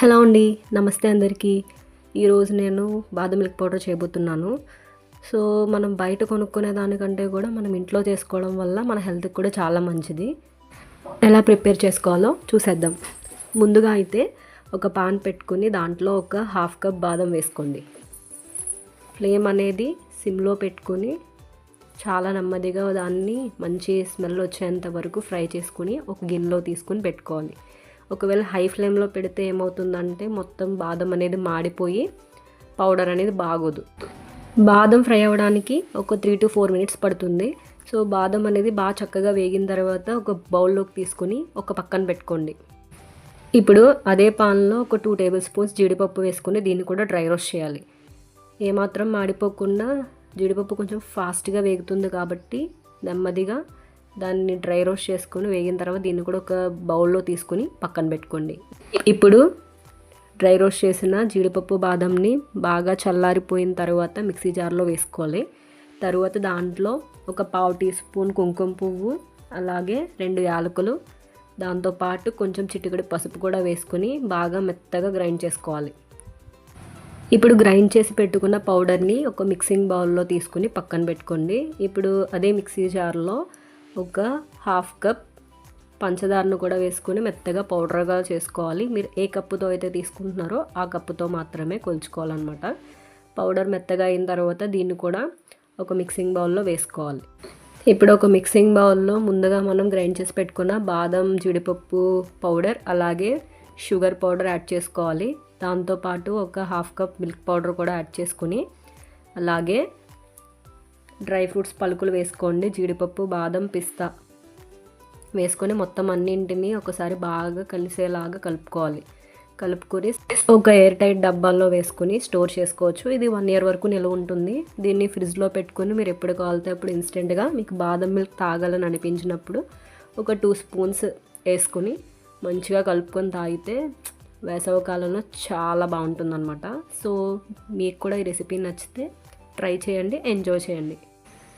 Hello అండి నమస్తే అందరికీ. ఈరోజు నేను బాదం మిల్క్ పౌడర్ చేయబోతున్నాను. సో మనం బయట కొనుక్కునే దానికంటే కూడా మనం ఇంట్లో చేసుకోవడం వల్ల మన హెల్త్కి కూడా చాలా మంచిది. ఎలా ప్రిపేర్ చేసుకోవాలో చూసేద్దాం. ముందుగా అయితే ఒక పాన్ పెట్టుకుని దాంట్లో ఒక హాఫ్ కప్ బాదం వేసుకోండి. ఫ్లేమ్ అనేది సిమ్లో పెట్టుకుని చాలా నెమ్మదిగా దాన్ని మంచి స్మెల్ వచ్చేంత వరకు ఫ్రై చేసుకుని ఒక గిన్నెలో తీసుకుని పెట్టుకోవాలి. ఒకవేళ హై ఫ్లేమ్లో పెడితే ఏమవుతుందంటే మొత్తం బాదం అనేది మాడిపోయి పౌడర్ అనేది బాగోదు. బాదం ఫ్రై అవ్వడానికి ఒక త్రీ టు ఫోర్ మినిట్స్ పడుతుంది. సో బాదం అనేది బాగా చక్కగా వేగిన తర్వాత ఒక బౌల్లోకి తీసుకుని ఒక పక్కన పెట్టుకోండి. ఇప్పుడు అదే పాన్లో ఒక టూ టేబుల్ స్పూన్స్ జీడిపప్పు వేసుకుని దీన్ని కూడా డ్రై రోస్ట్ చేయాలి. ఏమాత్రం మాడిపోకుండా జీడిపప్పు కొంచెం ఫాస్ట్గా వేగుతుంది కాబట్టి నెమ్మదిగా దాన్ని డ్రై రోస్ట్ చేసుకొని వేగిన తర్వాత దీన్ని కూడా ఒక బౌల్లో తీసుకుని పక్కన పెట్టుకోండి. ఇప్పుడు డ్రై రోస్ట్ చేసిన జీడిపప్పు బాదంని బాగా చల్లారిపోయిన తర్వాత మిక్సీ జార్లో వేసుకోవాలి. తర్వాత దాంట్లో ఒక పావు టీ స్పూన్ కుంకుమ పువ్వు అలాగే రెండు యాలకులు దాంతోపాటు కొంచెం చిటికడి పసుపు కూడా వేసుకుని బాగా మెత్తగా గ్రైండ్ చేసుకోవాలి. ఇప్పుడు గ్రైండ్ చేసి పెట్టుకున్న పౌడర్ని ఒక మిక్సింగ్ బౌల్లో తీసుకుని పక్కన పెట్టుకోండి. ఇప్పుడు అదే మిక్సీ జార్లో ఒక హాఫ్ కప్ పంచదారను కూడా వేసుకొని మెత్తగా పౌడర్గా చేసుకోవాలి. మీరు ఏ కప్పుతో అయితే తీసుకుంటున్నారో ఆ కప్పుతో మాత్రమే కొలుచుకోవాలన్నమాట. పౌడర్ మెత్తగా అయిన తర్వాత దీన్ని కూడా ఒక మిక్సింగ్ బౌల్లో వేసుకోవాలి. ఇప్పుడు ఒక మిక్సింగ్ బౌల్లో ముందుగా మనం గ్రైండ్ చేసి పెట్టుకున్న బాదం జీడిపప్పు పౌడర్ అలాగే షుగర్ పౌడర్ యాడ్ చేసుకోవాలి. దాంతోపాటు ఒక హాఫ్ కప్ మిల్క్ పౌడర్ కూడా యాడ్ చేసుకుని అలాగే డ్రై ఫ్రూట్స్ పలుకులు వేసుకోండి. జీడిపప్పు బాదం పిస్తా వేసుకొని మొత్తం అన్నింటినీ ఒకసారి బాగా కలిసేలాగా కలుపుకోవాలి. కలుపుకొని ఒక ఎయిర్ టైట్ డబ్బాల్లో వేసుకుని స్టోర్ చేసుకోవచ్చు. ఇది వన్ ఇయర్ వరకు నిల్వ ఉంటుంది. దీన్ని ఫ్రిడ్జ్లో పెట్టుకొని మీరు ఎప్పుడు కావాలితే అప్పుడు ఇన్స్టెంట్గా మీకు బాదం మిల్క్ తాగాలని అనిపించినప్పుడు ఒక టూ స్పూన్స్ వేసుకుని మంచిగా కలుపుకొని తాగితే వేసవకాలంలో చాలా బాగుంటుందన్నమాట. సో మీకు కూడా ఈ రెసిపీ నచ్చితే ట్రై చేయండి ఎంజాయ్ చేయండి.